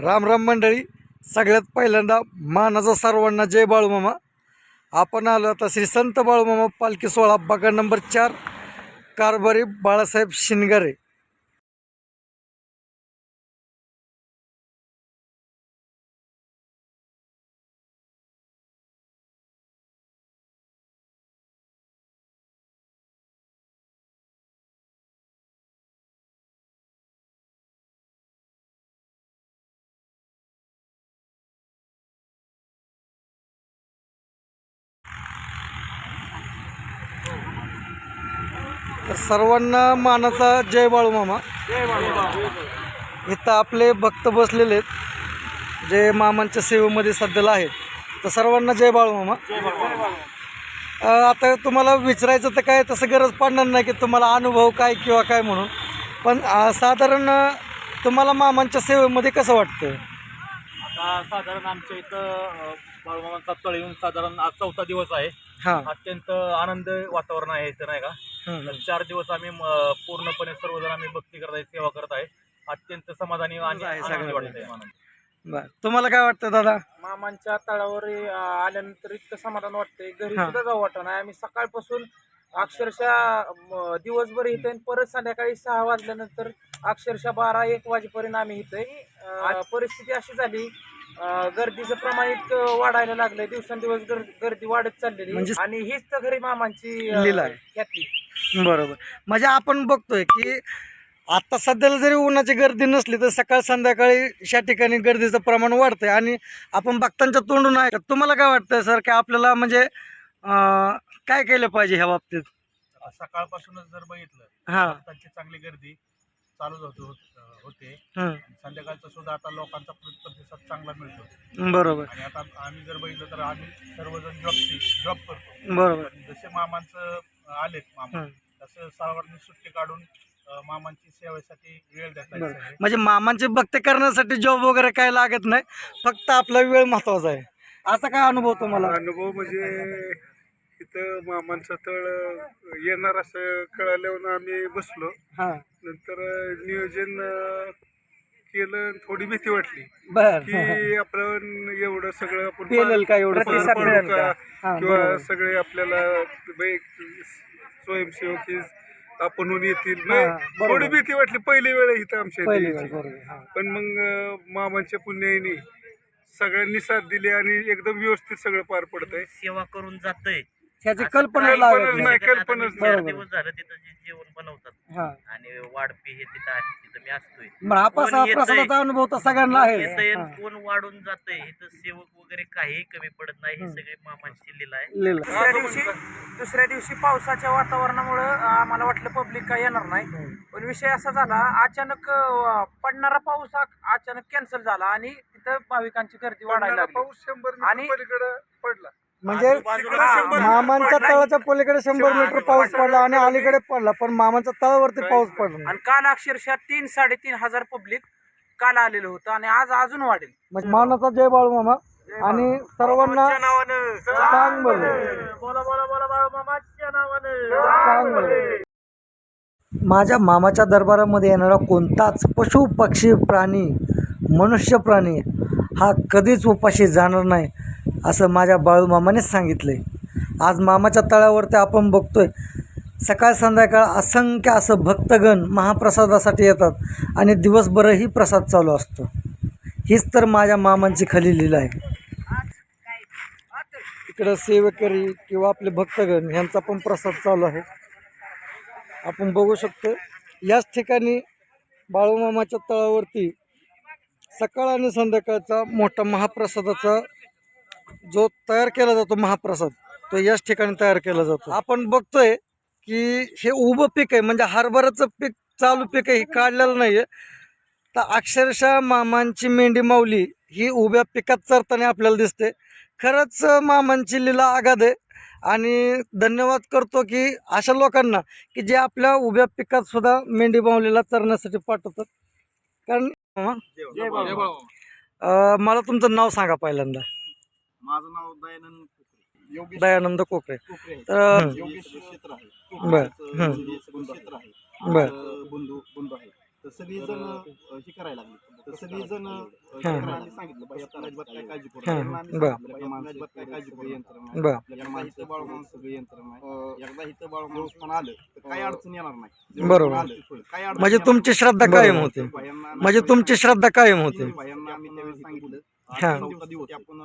राम राम मंडळी. सगळ्यात पहिल्यांदा मानाचा सर्वांना जय बाळूमामा. आपण आलो आता श्री संत बाळूमामा पालखी सोहळा बघा नंबर चार. कारभारी बाळासाहेब शिनगारे तर सर्वांना मानाचा जय बाळू मामा. इथं आपले भक्त बसलेले आहेत. जे मामांच्या सेवेमध्ये सध्याला आहेत. तर सर्वांना जय बाळू मामा. आता तुम्हाला विचारायचं तर काय तसं गरज पडणार नाही की तुम्हाला अनुभव काय किंवा काय म्हणून. पण साधारण तुम्हाला मामांच्या सेवेमध्ये कसं वाटतं आता साधारण आमच्या इथं अ, बाळूमामांचा तळ येऊन साधारण आज चौथा दिवस आहे. हां. अत्यंत आनंद वातावरण आहे इथं नाही का? हं. चार दिवस आम्ही म, पूर्णपणे सर्वजण आम्ही भक्ती करत आहे सेवा करत आहे. अत्यंत समाधानी आणि आहे सगळं. बरं. तुम्हाला काय वाटतं दादा? मामांच्या तळावर अं, आल्यानंतर इतकं समाधान वाटतंय. घरी हा. सुद्धा जाऊ वाटत नाही. आम्ही सकाळपासून अक्षरशः दिवसभर इथे आणि परत संध्याकाळी सहा वाजल्यानंतर अक्षरशः बारा एक वाजेपर्यंत आम्ही इथे परिस्थिती अशी झाली गर्दीचं प्रमाण इतकं वाढायला लागलंय. दिवसेंदिवस गर- गर्दी वाढत चाललेली. म्हणजे- आणि हीच तर घरी मामांची लीला. ख्याती. बरोबर. म्हणजे आपण बघतोय की आता सध्याला जरी उन्हाची गर्दी नसली तर सकाळ संध्याकाळी अशा ठिकाणी गर्दीचं प्रमाण वाढतंय. आणि आपण भक्तांच्या तोंडून आहे तुम्हाला काय वाटतंय सर की आपल्याला म्हणजे काय केलं पाहिजे ह्या बाबतीत? सकाळपासूनच जर बघितलं हां. भक्तांची चांगली गर्दी चालूच होते होत- होते. हं, संध्याकाळचा सुद्धा आता लोकांचा प्र- प्रतिसाद चांगला मिळतो. बरोबर. आणि आता आम्ही जर बघितलं तर आम्ही सर्वजण जॉबची जॉब करतो. बरोबर. पण जसे मामांचं आलेत मामा हं. तसं सर्वांनी सुट्टी काढून अं, मामांची सेवेसाठी वेळ. सगळे. म्हणजे मामांचे भक्ती करण्यासाठी जॉब वगैरे काय लागत नाही फक्त आपला वेळ महत्त्वाचा आहे. असा काय अनुभव तुम्हाला? अनुभव म्हणजे इथं मामांचं तळ येणार असं कळाल्यावर आम्ही बसलो हां नंतर नियोजन अं, केलं आणि थोडी भीती वाटली बर की आपण एवढं सगळं आपण पेलेल का एवढं पार सगळं? पडू मिळेल का? हां, किंवा बरोबर. सगळे आपल्याला बै- स्वयंसेवक हे आपणहून येतील हां, बरोबर. थोडी भीती वाटली पहिली वेळ इथं आमच्या इथं पहिली यायची. वेळ, बरोबर, हां. पण मग अं, मामांच्या पुण्याईने सगळ्यांनी साथ दिली आणि एकदम व्यवस्थित सगळं पार पडतंय सेवा करून जातंय ह्याची कल्पना काही लागत नाही. नाही, कल्पनाच. दिवस झालं तिथं जे जेवण बनवतात. हां. आणि वाढपी हे तिथं आहे तिथं मी असतोय. मग हा कोण प्रसाद येतंय? प्रसादाचा अनुभव तर सगळ्यांना आहे. हां. कोण वाढून जातंय इथं सेवक वगैरे काही कमी पडत नाही हे सगळे मामांची लीला आहे. लिहिलं दुसऱ्या दिवशी दुसऱ्या दिवशी पावसाच्या वातावरणामुळं अं, आम्हाला वाटलं पब्लिक काय येणार नाही. पण विषय असा झाला अचानक अं, पडणारा पाऊस आ- अचानक कॅन्सल झाला आणि तिथं भाविकांची गर्दी वाढायला लागली. पाऊस शंभर आणि- मीटर पलीकडे पडला. म्हणजे मामांच्या तळाच्या पलीकडे शंभर मीटर पाऊस पडला आणि अलीकडे पडला पण मामांच्या तळावरती पाऊस पडला आणि काल अक्षरशः तीन साडेतीन हजार पब्लिक काल आलेलं होतं आणि आज अजून वाढेल. म्हणजे मानाचा जय बाळूमामा आणि सर्वांना चांग बाळू बोल माझ्या मामाच्या दरबारामध्ये येणारा कोणताच पशु पक्षी प्राणी मनुष्य प्राणी हा कधीच उपाशी जाणार नाही. असं माझ्या बाळूमामानेच सांगितलं आहे आज मामाच्या तळावरती आपण बघतोय सकाळ संध्याकाळ असंख्य असं भक्तगण महाप्रसादासाठी येतात आणि दिवसभरही प्रसाद चालू असतो. हीच तर माझ्या मामांची खली लीला आहे. इकडं सेवेकरी किंवा आपले भक्तगण यांचा पण प्रसाद चालू आहे. आपण बघू शकतो याच ठिकाणी बाळूमामाच्या तळावरती सकाळ आणि संध्याकाळचा मोठा महाप्रसादाचा जो तयार केला जातो महाप्रसाद तो याच ठिकाणी तयार केला जातो. आपण बघतोय की हे उभं पीक आहे म्हणजे हरभऱ्याचं पीक चालू पीक आहे हे काढलेलं नाही आहे तर अक्षरशः मामांची मेंढी माऊली ही उभ्या पिकात चरताना आपल्याला दिसते. खरंच मामांची लीला आगाध आहे आणि धन्यवाद करतो की अशा लोकांना की जे आपल्या उभ्या पिकात सुद्धा मेंढी माऊलीला चरण्यासाठी पाठवतात. कारण मला तुमचं नाव सांगा पहिल्यांदा. माझं नाव दयानंद कुकरे. योगेश दयानंद कोकरे कुकरे आहे. तर हं, योगेश क्षेत्र आहे बर, हं. क्षेत्र आहे बर अं, बंधू बंधू आहे तर सगळीजण अं, हे करायला लागले तर सगळीजण अं, हा. सांगितलं बाई आपल्याला अजिबात काय काळजी करू हा, नका. आम्ही बर. सांगितलं, बाई आपल्याला अजिबात काय काळजी करू यंत्रणा नाही. बर. आपल्याला माणसं बाळूमामा सगळं यंत्रणा आहे एकदा इथं बाळूमामा पण आलं तर काही अडचण येणार नाही बरोबर. आलं, काही अडचण म्हणजे येणार तुमची. श्रद्धा कायम होते बायांना म्हणजे तुमची श्रद्धा कायम होते बायांना आम्ही सांगितलं हा. चौथा दिवस आपण